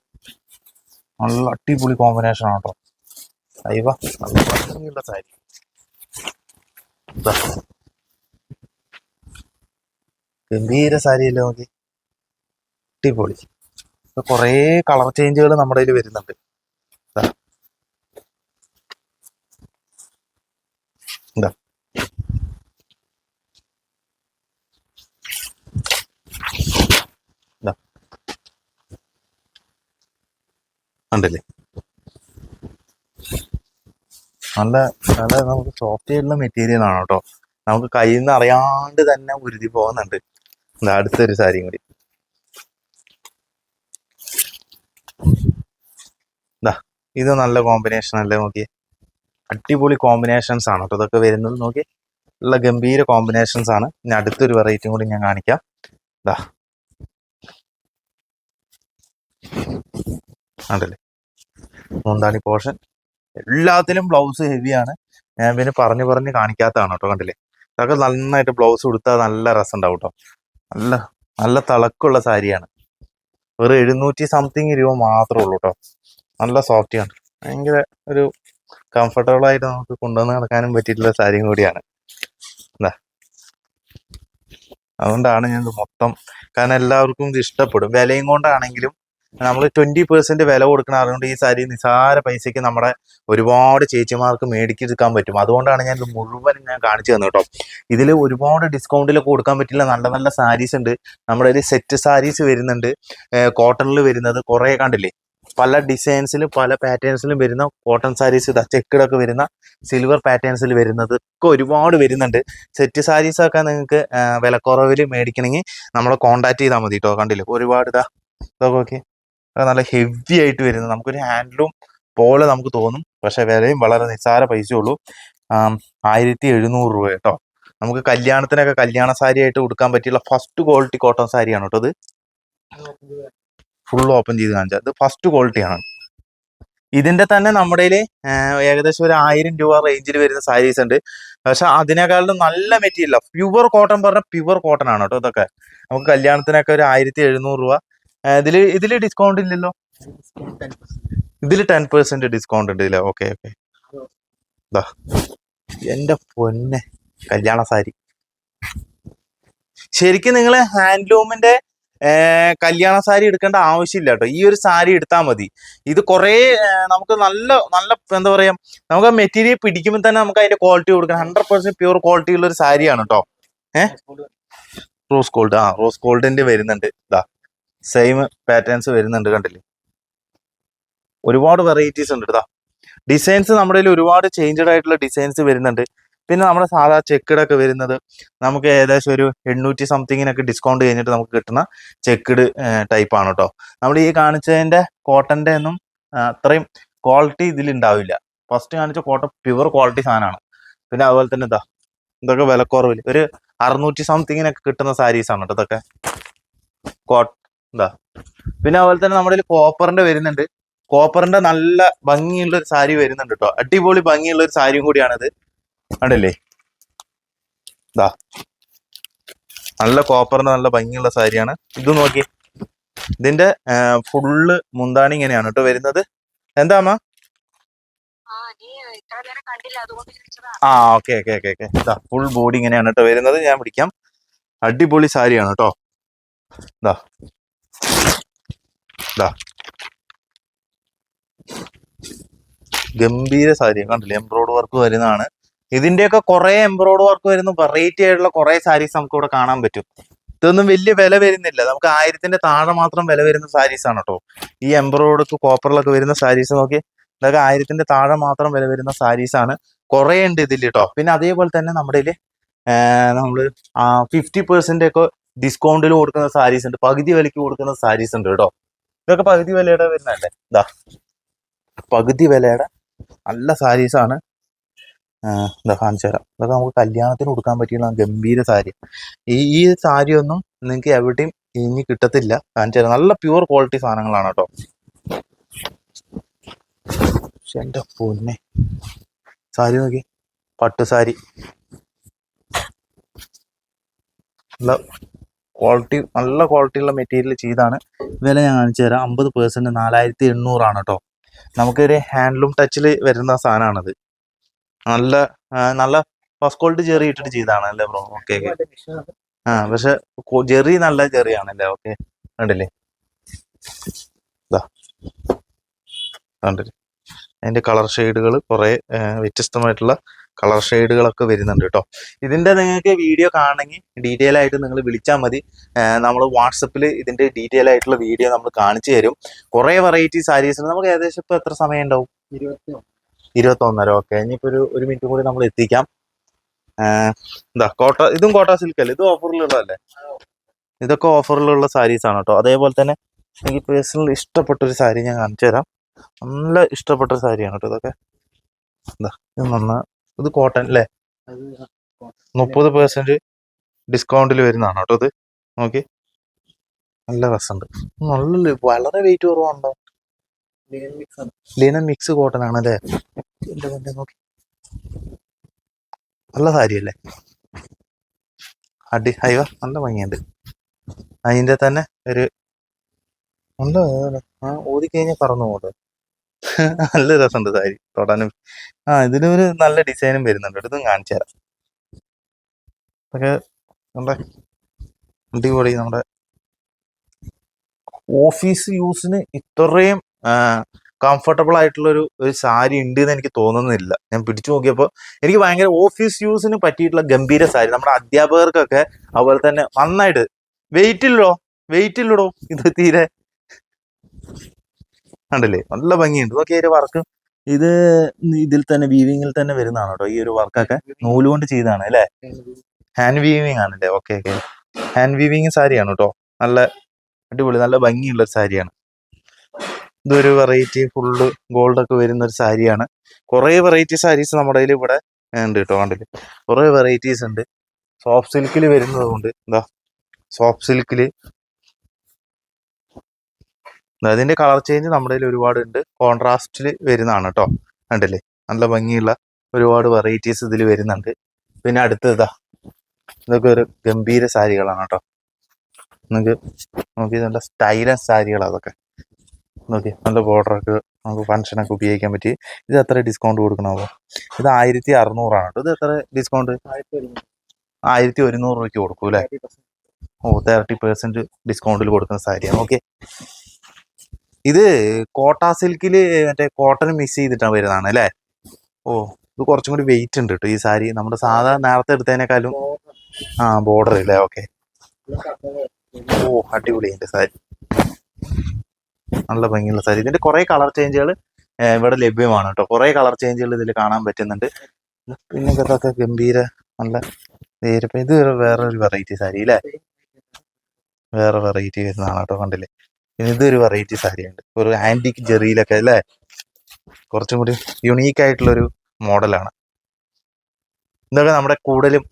നല്ല അടിപൊളി കോമ്പിനേഷൻ ആണ് കേട്ടോ. അയ്യവ നല്ല ഭംഗിയുള്ള സാരി. ഗംഭീര സാരി അല്ലേ നോക്കി. അടിപൊളി. ഇപ്പൊ കുറേ കളർ ചേഞ്ചുകൾ നമ്മുടെ കയ്യിൽ വരുന്നുണ്ട്. ഇതാ. കണ്ടില്ലേ? നല്ല നല്ല നമുക്ക് സോഫ്റ്റ് ആയിട്ടുള്ള മെറ്റീരിയൽ ആണ് കേട്ടോ. നമുക്ക് കയ്യിൽ നിന്ന് അറിയാണ്ട് തന്നെ ഉരുതി പോകുന്നുണ്ട്. അടുത്തൊരു സാരിയും കൂടി. ഇതാ നല്ല കോമ്പിനേഷൻ അല്ലേ നോക്കിയേ? അടിപൊളി കോമ്പിനേഷൻസ് ആണ് കേട്ടോ ഇതൊക്കെ വരുന്നത്. നോക്കി നല്ല ഗംഭീര കോമ്പിനേഷൻസ് ആണ്. ഇനി അടുത്തൊരു വെറൈറ്റിയും കൂടി ഞാൻ കാണിക്കാം. ഇതാ ഉണ്ടല്ലേ മുന്താണി പോർഷൻ. എല്ലാത്തിലും ബ്ലൗസ് ഹെവിയാണ് ഞാൻ പിന്നെ പറഞ്ഞു പറഞ്ഞ് കാണിക്കാത്തതാണ് കേട്ടോ കണ്ടില്ലേ? ഇതൊക്കെ നന്നായിട്ട് ബ്ലൗസ് കൊടുത്താൽ നല്ല രസം ഉണ്ടാവും കേട്ടോ. നല്ല നല്ല തിളക്കമുള്ള സാരിയാണ്. ഒരു എഴുന്നൂറ്റി സംതിങ് രൂപ മാത്രമേ ഉള്ളൂ കേട്ടോ നല്ല സോഫ്റ്റിയാണ് ഭയങ്കര ഒരു കംഫർട്ടബിൾ ആയിട്ട് നമുക്ക് കൊണ്ടുവന്ന് നടക്കാനും പറ്റിയിട്ടുള്ള സാരിയും കൂടിയാണ്. എന്താ അതുകൊണ്ടാണ് ഞാൻ മൊത്തം കാരണം എല്ലാവർക്കും ഇത് ഇഷ്ടപ്പെടും. വിലയും കൊണ്ടാണെങ്കിലും നമ്മൾ ട്വന്റി പെർസെന്റ് വില കൊടുക്കണ അറിഞ്ഞുകൊണ്ട് ഈ സാരി നിസാര പൈസയ്ക്ക് നമ്മുടെ ഒരുപാട് ചേച്ചിമാർക്ക് മേടിച്ചെടുക്കാൻ പറ്റും. അതുകൊണ്ടാണ് ഞാൻ ഇത് മുഴുവൻ ഞാൻ കാണിച്ചു തന്നത് കേട്ടോ. ഇതിൽ ഒരുപാട് ഡിസ്കൗണ്ടിലൊക്കെ കൊടുക്കാൻ പറ്റില്ല. നല്ല നല്ല സാരീസ് ഉണ്ട്. നമ്മുടെ ഒരു സെറ്റ് സാരീസ് വരുന്നുണ്ട്. കോട്ടണിൽ വരുന്നത് കുറേ കണ്ടില്ലേ? പല ഡിസൈൻസിലും പല പാറ്റേൺസിലും വരുന്ന കോട്ടൺ സാരീസ് ഇതാ ചെക്കിടൊക്കെ വരുന്ന സിൽവർ പാറ്റേൺസിൽ വരുന്നത് ഒക്കെ ഒരുപാട് വരുന്നുണ്ട്. സെറ്റ് സാരീസ് ഒക്കെ നിങ്ങൾക്ക് വിലക്കുറവിൽ മേടിക്കണമെങ്കിൽ നമ്മളെ കോണ്ടാക്ട് ചെയ്താൽ മതി കേട്ടോ. കണ്ടില്ലേ? ഒരുപാട് ഇതാ. ഓക്കെ നല്ല ഹെവി ആയിട്ട് വരുന്നത് നമുക്കൊരു ഹാൻഡ്ലൂം പോലെ നമുക്ക് തോന്നും. പക്ഷെ വിലയും വളരെ നിസ്സാര പൈസ ഉള്ളൂ. ആയിരത്തി എഴുന്നൂറ് രൂപ കേട്ടോ. നമുക്ക് കല്യാണത്തിനൊക്കെ കല്യാണ സാരി ആയിട്ട് കൊടുക്കാൻ പറ്റിയുള്ള ഫസ്റ്റ് ക്വാളിറ്റി കോട്ടൺ സാരിയാണ് കേട്ടോ ഇത്. ഫുൾ ഓപ്പൺ ചെയ്ത് കാണിച്ചത് ഇത് ഫസ്റ്റ് ക്വാളിറ്റിയാണ് ഇതിന്റെ തന്നെ നമ്മുടെ ഏകദേശം ഒരു ആയിരം രൂപ റേഞ്ചിൽ വരുന്ന സാരീസ് ഉണ്ട്. പക്ഷെ അതിനേക്കാളും നല്ല മെറ്റീരിയൽ പ്യുവർ കോട്ടൺ പറഞ്ഞ പ്യുവർ കോട്ടൺ ആണ് കേട്ടോ ഇതൊക്കെ. നമുക്ക് കല്യാണത്തിനൊക്കെ ഒരു ആയിരത്തി രൂപ ഇതിൽ ഇതിൽ ഡിസ്കൗണ്ട് ഇല്ലല്ലോ? ഇതിൽ ടെൻ പെർസെന്റ് ഡിസ്കൗണ്ട് ഉണ്ട് ഇല്ലേ ഓക്കെ ഓക്കെ എന്റെ പൊന്നെ. കല്യാണ സാരി. ശരിക്കും നിങ്ങൾ ഹാൻഡ്ലൂമിന്റെ കല്യാണ സാരി എടുക്കേണ്ട ആവശ്യമില്ല കേട്ടോ ഈ ഒരു സാരി എടുത്താൽ മതി. ഇത് കുറേ നമുക്ക് നല്ല നല്ല എന്താ പറയാ നമുക്ക് ആ മെറ്റീരിയൽ പിടിക്കുമ്പോൾ തന്നെ നമുക്ക് അതിന്റെ ക്വാളിറ്റി കൊടുക്കണം. ഹൺഡ്രഡ് പെർസെന്റ് പ്യൂർ ക്വാളിറ്റി ഉള്ള ഒരു സാരിയാണ് കേട്ടോ ഏഹ് റോസ് ഗോൾഡ് ആ റോസ് ഗോൾഡിന്റെ വരുന്നുണ്ട്. ഇതാ സെയിം പാറ്റേൺസ് വരുന്നുണ്ട് കണ്ടില്ലേ? ഒരുപാട് വെറൈറ്റീസ് ഉണ്ട് ഇതാ ഡിസൈൻസ് നമ്മുടെ കയ്യിൽ ഒരുപാട് ചേഞ്ചഡ് ആയിട്ടുള്ള ഡിസൈൻസ് വരുന്നുണ്ട്. പിന്നെ നമ്മുടെ സാധാ ചെക്കിടൊക്കെ വരുന്നത് നമുക്ക് ഏകദേശം ഒരു എണ്ണൂറ്റി സംതിങ്ങിനൊക്കെ ഡിസ്കൗണ്ട് കഴിഞ്ഞിട്ട് നമുക്ക് കിട്ടുന്ന ചെക്കിഡ് ടൈപ്പ് ആണ് കേട്ടോ നമ്മൾ ഈ കാണിച്ചതിന്റെ കോട്ടന്റെ ഒന്നും അത്രയും ക്വാളിറ്റി ഇതിൽ ഉണ്ടാവില്ല. ഫസ്റ്റ് കാണിച്ച കോട്ടൺ പ്യുവർ ക്വാളിറ്റി സാധനമാണ്. പിന്നെ അതുപോലെ തന്നെ ഇതാ ഇതൊക്കെ വിലക്കുറവിൽ ഒരു അറുന്നൂറ്റി സംതിങ്ങിനൊക്കെ കിട്ടുന്ന സാരീസ് ആണ് കേട്ടോ ഇതൊക്കെ. ഇതാ. പിന്നെ അതുപോലെ തന്നെ നമ്മുടെ കോപ്പറിന്റെ വരുന്നുണ്ട്. കോപ്പറിന്റെ നല്ല ഭംഗിയുള്ള ഒരു സാരി വരുന്നുണ്ട് കേട്ടോ അടിപൊളി ഭംഗിയുള്ള ഒരു സാരിയും കൂടിയാണിത്. കണ്ടില്ലേ? ഇതാ. നല്ല കോപ്പറിന്റെ നല്ല ഭംഗിയുള്ള സാരിയാണ്. ഇത് നോക്കി. ഇതിന്റെ ഫുള്ള് മുന്താണി ഇങ്ങനെയാണ് കേട്ടോ വരുന്നത്. എന്താ അമ്മ? ആ ഓക്കെ ഓക്കെ ഓക്കെ ഓക്കെ. ഇതാ ഫുൾ ബോഡി ഇങ്ങനെയാണ് കേട്ടോ വരുന്നത്. ഞാൻ പിടിക്കാം. അടിപൊളി സാരിയാണ് കേട്ടോ ഇതാ. ഇതാ ഗംഭീര സാരി കണ്ടില്ലേ? എംബ്രോയ്ഡ് വർക്ക് വരുന്നതാണ്. ഇതിന്റെയൊക്കെ കുറെ എംബ്രോയ്ഡ് വർക്ക് വരുന്ന. വെറൈറ്റി ആയിട്ടുള്ള കുറെ സാരീസ് നമുക്ക് ഇവിടെ കാണാൻ പറ്റും. ഇതൊന്നും വലിയ വില വരുന്നില്ല. നമുക്ക് ആയിരത്തിന്റെ താഴെ മാത്രം വില വരുന്ന സാരീസ് ആണ് കേട്ടോ ഈ എംബ്രോയ്ഡ് കോപ്പറിലൊക്കെ വരുന്ന സാരീസ് നോക്കി ഇതൊക്കെ ആയിരത്തിന്റെ താഴെ മാത്രം വില വരുന്ന സാരീസ് ആണ്. കുറെ ഉണ്ട് ഇതിൽ കേട്ടോ പിന്നെ അതേപോലെ തന്നെ നമ്മുടെ നമ്മൾ ഫിഫ്റ്റി പെർസെന്റ് ഒക്കെ ഡിസ്കൗണ്ടിൽ കൊടുക്കുന്ന സാരീസ് ഉണ്ട്. പകുതി വിലയ്ക്ക് കൊടുക്കുന്ന സാരീസ് ഉണ്ട് കേട്ടോ ഇതൊക്കെ പകുതി വിലയുടെ വരുന്നതല്ലേ? ഇതാ പകുതി വിലയുടെ നല്ല സാരീസാണ് ഇതാ കാണിച്ചു തരാം. ഇതൊക്കെ നമുക്ക് കല്യാണത്തിന് കൊടുക്കാൻ പറ്റിയുള്ള ഗംഭീര സാരി ഈ ഈ സാരി ഒന്നും നിങ്ങൾക്ക് എവിടെയും ഇനി കിട്ടത്തില്ല. കാണിച്ചു തരാം. നല്ല പ്യുവർ ക്വാളിറ്റി സാധനങ്ങളാണ് കേട്ടോ. പക്ഷെ എന്റെ പൊന്നെ. സാരി നോക്കി. പട്ടുസാരി നല്ല ക്വാളിറ്റി നല്ല ക്വാളിറ്റിയുള്ള മെറ്റീരിയൽ ചെയ്താണ്. വില ഞാൻ കാണിച്ചു തരാം. അമ്പത് പേഴ്സന്റ് നാലായിരത്തി എണ്ണൂറാണ് കേട്ടോ നമുക്കൊരു ഹാൻഡ്ലൂം ടച്ചിൽ വരുന്ന സാധനമാണത് നല്ല നല്ല ഫസ്റ്റ് ക്വാളിറ്റി ജെറി ഇട്ടിട്ട് ചെയ്താണ് അല്ലേ ബ്രോ ഓക്കെ ഓക്കെ ആ പക്ഷെ ജെറി നല്ല ജെറിയാണല്ലേ ഓക്കെ കണ്ടില്ലേ? കണ്ടില്ലേ? അതിന്റെ കളർ ഷെയ്ഡുകൾ കുറേ വ്യത്യസ്തമായിട്ടുള്ള കളർ ഷെയ്ഡുകളൊക്കെ വരുന്നുണ്ട് കേട്ടോ. ഇതിന്റെ നിങ്ങൾക്ക് വീഡിയോ കാണണമെങ്കിൽ ഡീറ്റെയിൽ ആയിട്ട് നിങ്ങൾ വിളിച്ചാൽ മതി. നമ്മൾ വാട്സപ്പിൽ ഇതിന്റെ ഡീറ്റെയിൽ ആയിട്ടുള്ള വീഡിയോ നമ്മൾ കാണിച്ചു തരും. കുറേ വെറൈറ്റി സാരീസ് ഉണ്ട്. നമുക്ക് ഏകദേശം ഇപ്പോൾ എത്ര സമയം ഉണ്ടാവും? ഇരുപത്തി ഒന്നര ഓക്കെ. ഇനിയിപ്പോൾ ഒരു ഒരു മിനിറ്റ് കൂടി നമ്മൾ എത്തിക്കാം. എന്താ കോട്ട ഇതും കോട്ട സിൽക്ക് അല്ലേ? ഇതും ഓഫറിലുള്ളതല്ലേ? ഇതൊക്കെ ഓഫറിലുള്ള സാരീസ് ആണ് കേട്ടോ. അതേപോലെ തന്നെ എനിക്ക് പേഴ്സണൽ ഇഷ്ടപ്പെട്ട ഒരു സാരി ഞാൻ കാണിച്ചു തരാം. നല്ല ഇഷ്ടപ്പെട്ട സാരിയാണ് കേട്ടോ ഇതൊക്കെ. എന്താ ഇത് നന്ന ഇത് കോട്ടൺ അല്ലേ മുപ്പത് പെർസെന്റ് ഡിസ്കൗണ്ടിൽ വരുന്നതാണ് കേട്ടോ ഇത്. നോക്കി. നല്ല രസമുണ്ട്. നല്ല വളരെ വെയിറ്റ് കുറവുണ്ടോ? ലിനൻ മിക്സ് കോട്ടൺ ആണ് അല്ലേ? നല്ല സാരി സാരിയല്ലേ അടി അയ്യോ നല്ല ഭംഗിയുണ്ട്. അതിന്റെ തന്നെ ഒരു നല്ല ആ ഓതി കഴിഞ്ഞാൽ പറന്നു പോട്ടെ നല്ല രസമുണ്ട് സാരി തൊടാനും. ആ ഇതിനൊരു നല്ല ഡിസൈനും വരുന്നുണ്ട്. എടുത്തും കാണിച്ചു തരാം. അതൊക്കെ നമ്മുടെ അടിപൊളി നമ്മുടെ ഓഫീസ് യൂസിന് ഇത്രയും കംഫർട്ടബിൾ ആയിട്ടുള്ള ഒരു ഒരു സാരി ഉണ്ട് എന്ന് എനിക്ക് തോന്നുന്നില്ല. ഞാൻ പിടിച്ചു നോക്കിയപ്പോൾ എനിക്ക് ഭയങ്കര ഓഫീസ് യൂസിന് പറ്റിയിട്ടുള്ള ഗംഭീര സാരി. നമ്മുടെ അധ്യാപകർക്കൊക്കെ അതുപോലെ തന്നെ നന്നായിട്ട്. വെയിറ്റ് ഇല്ലടോ? വെയിറ്റ് ഇല്ലടോ? ഇത് തീരെ കണ്ടില്ലേ? നല്ല ഭംഗിയുണ്ട്. നോക്കി ഒരു വർക്ക് ഇത് ഇതിൽ തന്നെ വീവിങ്ങിൽ തന്നെ വരുന്നതാണ് കേട്ടോ ഈ ഒരു വർക്കൊക്കെ നൂലുകൊണ്ട് ചെയ്താണ് അല്ലേ? ഹാൻഡ് വീവിങ് ആണല്ലേ ഓക്കെ ഓക്കെ ഹാൻഡ് വീവിങ് സാരിയാണ് കേട്ടോ നല്ല അടിപൊളി നല്ല ഭംഗിയുള്ള ഒരു സാരിയാണ്. ഇതൊരു വെറൈറ്റി ഫുള്ള് ഗോൾഡ് ഒക്കെ വരുന്ന ഒരു സാരിയാണ്. കുറേ വെറൈറ്റി സാരീസ് നമ്മുടെ കയ്യിൽ ഇവിടെ ഉണ്ട് കേട്ടോ കണ്ടില്ലേ? കുറേ വെറൈറ്റീസ് ഉണ്ട്. സോഫ്റ്റ് സിൽക്കിൽ വരുന്നതുകൊണ്ട് എന്താ സോഫ്റ്റ് സിൽക്കിൽ അതിന്റെ കളർ ചേഞ്ച് നമ്മുടെ കയ്യിൽ ഒരുപാട് ഉണ്ട് കോൺട്രാസ്റ്റിൽ വരുന്നതാണ് കേട്ടോ. കണ്ടില്ലേ? നല്ല ഭംഗിയുള്ള ഒരുപാട് വെറൈറ്റീസ് ഇതിൽ വരുന്നുണ്ട്. പിന്നെ അടുത്തതാ ഇതൊക്കെ ഒരു ഗംഭീര സാരികളാണ് കേട്ടോ. നിങ്ങൾക്ക് നോക്കി നല്ല സ്റ്റൈല സാരികളാണ് അതൊക്കെ. നോക്കി നല്ല ബോർഡറൊക്കെ നമുക്ക് ഫംഗ്ഷനൊക്കെ ഉപയോഗിക്കാൻ പറ്റി. ഇത് എത്ര ഡിസ്കൗണ്ട് കൊടുക്കണമോ ഇത് ആയിരത്തി അറുന്നൂറാണ് കേട്ടോ. ഇത് എത്ര ഡിസ്കൗണ്ട് ആയിരത്തി ഒരുന്നൂറ് രൂപയ്ക്ക് കൊടുക്കും അല്ലേ? ഓ തേർട്ടി പെർസെന്റ് ഡിസ്കൗണ്ടിൽ കൊടുക്കുന്ന സാരിയാണ്. ഓക്കെ ഇത് കോട്ട സിൽക്കിൽ മറ്റേ കോട്ടൺ മിക്സ് ചെയ്തിട്ടാണ് വരുന്നതാണ് അല്ലേ? ഓ ഇത് കുറച്ചും കൂടി വെയിറ്റ് ഉണ്ട് കേട്ടോ ഈ സാരി. നമ്മുടെ സാധാ നേരത്തെ എടുത്തതിനേക്കാളും ആ ബോർഡർ അല്ലേ? ഓക്കെ ഓ അടിപൊളി ഇതിന്റെ സാരി. നല്ല ഭംഗിയുള്ള സാരി. ഇതിന്റെ കുറെ കളർ ചേഞ്ചുകൾ ഇവിടെ ലഭ്യമാണ് കേട്ടോ കുറെ കളർ ചേഞ്ചുകൾ ഇതിൽ കാണാൻ പറ്റുന്നുണ്ട്. പിന്നെ ഇതൊക്കെ ഗംഭീര നല്ല ഇത് വേറെ ഒരു വെറൈറ്റി സാരി അല്ലേ? വേറെ വെറൈറ്റി വരുന്നതാണ് കേട്ടോ കണ്ടില്ലേ? ഇതൊരു വെറൈറ്റി സാരിയുണ്ട്. ഒരു ആന്റിക് ജെറിയിലൊക്കെ അല്ലേ? കുറച്ചും കൂടി യുണീക്ക് ആയിട്ടുള്ളൊരു മോഡലാണ്. ഇതൊക്കെ നമ്മുടെ കൂടുതലും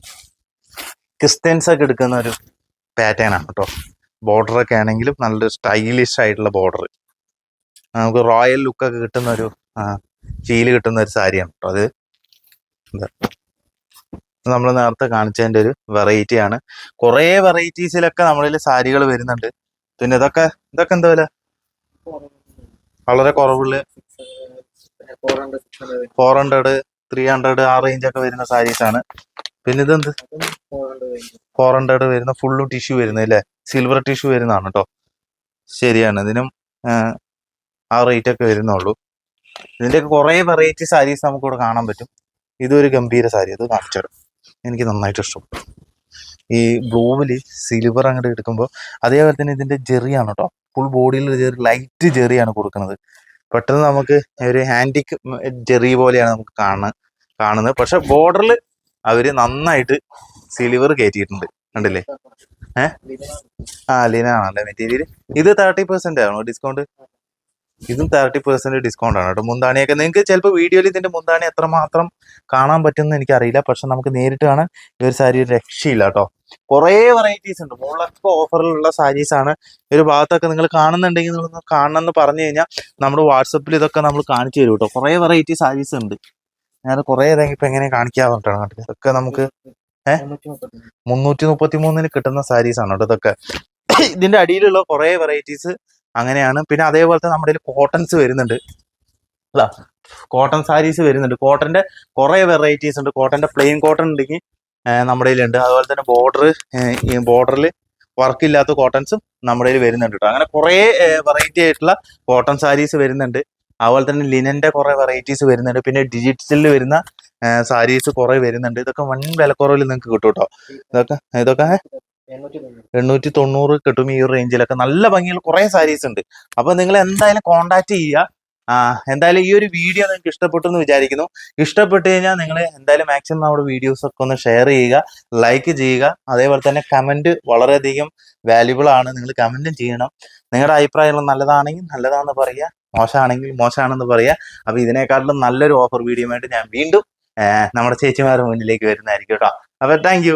ക്രിസ്ത്യൻസ് ഒക്കെ എടുക്കുന്ന ഒരു പാറ്റേൺ ആണ് കേട്ടോ. ബോർഡർ ഒക്കെ ആണെങ്കിലും നല്ലൊരു സ്റ്റൈലിഷ് ആയിട്ടുള്ള ബോർഡർ നമുക്ക് റോയൽ ലുക്കൊക്കെ കിട്ടുന്ന ഒരു ഫീൽ കിട്ടുന്ന ഒരു സാരിയാണ് കേട്ടോ അത്. നമ്മൾ നേരത്തെ കാണിച്ചതിന്റെ ഒരു വെറൈറ്റിയാണ് കുറേ വെറൈറ്റീസിലൊക്കെ നമ്മളിൽ സാരികൾ വരുന്നുണ്ട്. പിന്നെ ഇതൊക്കെ ഇതൊക്കെ എന്താ വില? വളരെ കുറവുള്ള ഫോർ ഹൺഡ്രഡ് ത്രീ ഹൺഡ്രഡ് ആ റേഞ്ച് ഒക്കെ വരുന്ന സാരീസ് ആണ്. പിന്നെ ഇതെന്ത്? ഫോർ ഹൺഡ്രഡ് വരുന്ന ഫുള്ള് ടിഷ്യൂ വരുന്നത് അല്ലേ? സിൽവർ ടിഷ്യൂ വരുന്നതാണ് കേട്ടോ ശരിയാണ്. ഇതിനും ആ, റേറ്റ് ഒക്കെ വരുന്നുള്ളൂ. ഇതിന്റെയൊക്കെ കുറേ വെറൈറ്റി സാരീസ് നമുക്ക് ഇവിടെ കാണാൻ പറ്റും. ഇതൊരു ഗംഭീര സാരി. അത് കാണിച്ചു തരാം. എനിക്ക് നന്നായിട്ട് ഇഷ്ടപ്പെട്ടു. ഈ ബ്ലൂവിൽ സിൽവർ അങ്ങോട്ട് എടുക്കുമ്പോൾ അതേപോലെ തന്നെ ഇതിന്റെ ജെറിയാണ് കേട്ടോ ഫുൾ ബോഡിയിൽ ജെറി ലൈറ്റ് ജെറിയാണ് കൊടുക്കുന്നത്. പെട്ടെന്ന് നമുക്ക് ഒരു ഹാൻഡിക് ജെറി പോലെയാണ് നമുക്ക് കാണുന്നത് കാണുന്നത്. പക്ഷെ ബോർഡറിൽ അവർ നന്നായിട്ട് സിലിവർ കയറ്റിയിട്ടുണ്ട് കണ്ടില്ലേ? ഏഹ് ആ ലിനാണല്ലേ മെറ്റീരിയൽ ഇത് തേർട്ടി പെർസെന്റ് ആണോ? ഡിസ്കൗണ്ട് ഇതും തേർട്ടി പെർസെന്റ് ഡിസ്കൗണ്ട് ആണ് കേട്ടോ. മുന്താണിയൊക്കെ നിങ്ങൾക്ക് ചിലപ്പോൾ വീഡിയോയിൽ ഇതിന്റെ മുന്താണി എത്രമാത്രം കാണാൻ പറ്റുമെന്ന് എനിക്കറിയില്ല. പക്ഷെ നമുക്ക് നേരിട്ട് കാണാൻ ഈ ഒരു സാരി രക്ഷയില്ല കേട്ടോ. കുറേ വെറൈറ്റീസ് ഉണ്ട്. മുകളിലൊക്കെ ഓഫറിലുള്ള സാരീസ് ആണ്. ഒരു ഭാഗത്തൊക്കെ നിങ്ങൾ കാണുന്നുണ്ടെങ്കിൽ നിങ്ങൾ കാണണം എന്ന് പറഞ്ഞു കഴിഞ്ഞാൽ നമ്മുടെ വാട്സപ്പിൽ ഇതൊക്കെ നമ്മൾ കാണിച്ചു തരും കേട്ടോ. കുറേ വെറൈറ്റി സാരീസ് ഉണ്ട്. ഞാൻ കുറേ ഇതെങ്കിൽ ഇപ്പൊ എങ്ങനെ കാണിക്കാറുണ്ടാണ് കണ്ടില്ലേ ഇതൊക്കെ നമുക്ക് ഏഹ് മുന്നൂറ്റി മുപ്പത്തി മൂന്നിന് കിട്ടുന്ന സാരീസ് ആണ് കേട്ടോ ഇതൊക്കെ. ഇതിന്റെ അടിയിലുള്ള കുറേ വെറൈറ്റീസ് അങ്ങനെയാണ്. പിന്നെ അതേപോലെ തന്നെ നമ്മുടെ കോട്ടൺസ് വരുന്നുണ്ട്. അല്ലാ കോട്ടൺ സാരീസ് വരുന്നുണ്ട്. കോട്ടന്റെ കുറേ വെറൈറ്റീസ് ഉണ്ട്. കോട്ടന്റെ പ്ലെയിൻ കോട്ടൺ ഉണ്ടെങ്കിൽ നമ്മുടെ ഉണ്ട് അതുപോലെ തന്നെ ബോർഡർ ബോർഡറിൽ വർക്ക് ഇല്ലാത്ത കോട്ടൺസും നമ്മുടെ വരുന്നുണ്ട് കേട്ടോ അങ്ങനെ കുറേ വെറൈറ്റി ആയിട്ടുള്ള കോട്ടൺ സാരീസ് വരുന്നുണ്ട്. അതുപോലെ തന്നെ ലിനന്റെ കുറേ വെറൈറ്റീസ് വരുന്നുണ്ട്. പിന്നെ ഡിജിറ്റലിൽ വരുന്ന സാരീസ് കുറേ വരുന്നുണ്ട്. ഇതൊക്കെ വൺ വിലക്കുറവിൽ നിങ്ങൾക്ക് കിട്ടും കേട്ടോ ഇതൊക്കെ ഇതൊക്കെ എണ്ണൂറ്റി തൊണ്ണൂറ് കിട്ടും ഈ റേഞ്ചിലൊക്കെ നല്ല ഭംഗിയുള്ള കുറെ സാരീസ് ഉണ്ട്. അപ്പൊ നിങ്ങൾ എന്തായാലും കോണ്ടാക്ട് ചെയ്യുക. ആ എന്തായാലും ഈ ഒരു വീഡിയോ നിങ്ങൾക്ക് ഇഷ്ടപ്പെട്ടു എന്ന് വിചാരിക്കുന്നു. ഇഷ്ടപ്പെട്ട് കഴിഞ്ഞാൽ നിങ്ങൾ എന്തായാലും മാക്സിമം നമ്മുടെ വീഡിയോസ് ഒക്കെ ഒന്ന് ഷെയർ ചെയ്യുക ലൈക്ക് ചെയ്യുക. അതേപോലെ തന്നെ കമന്റ് വളരെയധികം വാല്യുബിൾ ആണ്. നിങ്ങൾ കമന്റും ചെയ്യണം. നിങ്ങളുടെ അഭിപ്രായങ്ങൾ നല്ലതാണെങ്കിൽ നല്ലതാണെന്ന് പറയുക. മോശമാണെങ്കിൽ മോശമാണെന്ന് പറയുക. അപ്പൊ ഇതിനേക്കാട്ടിലും നല്ലൊരു ഓഫർ വീഡിയോ ആയിട്ട് ഞാൻ വീണ്ടും നമ്മുടെ ചേച്ചിമാരുടെ മുന്നിലേക്ക് വരുന്നതായിരിക്കും കേട്ടോ. അപ്പൊ താങ്ക്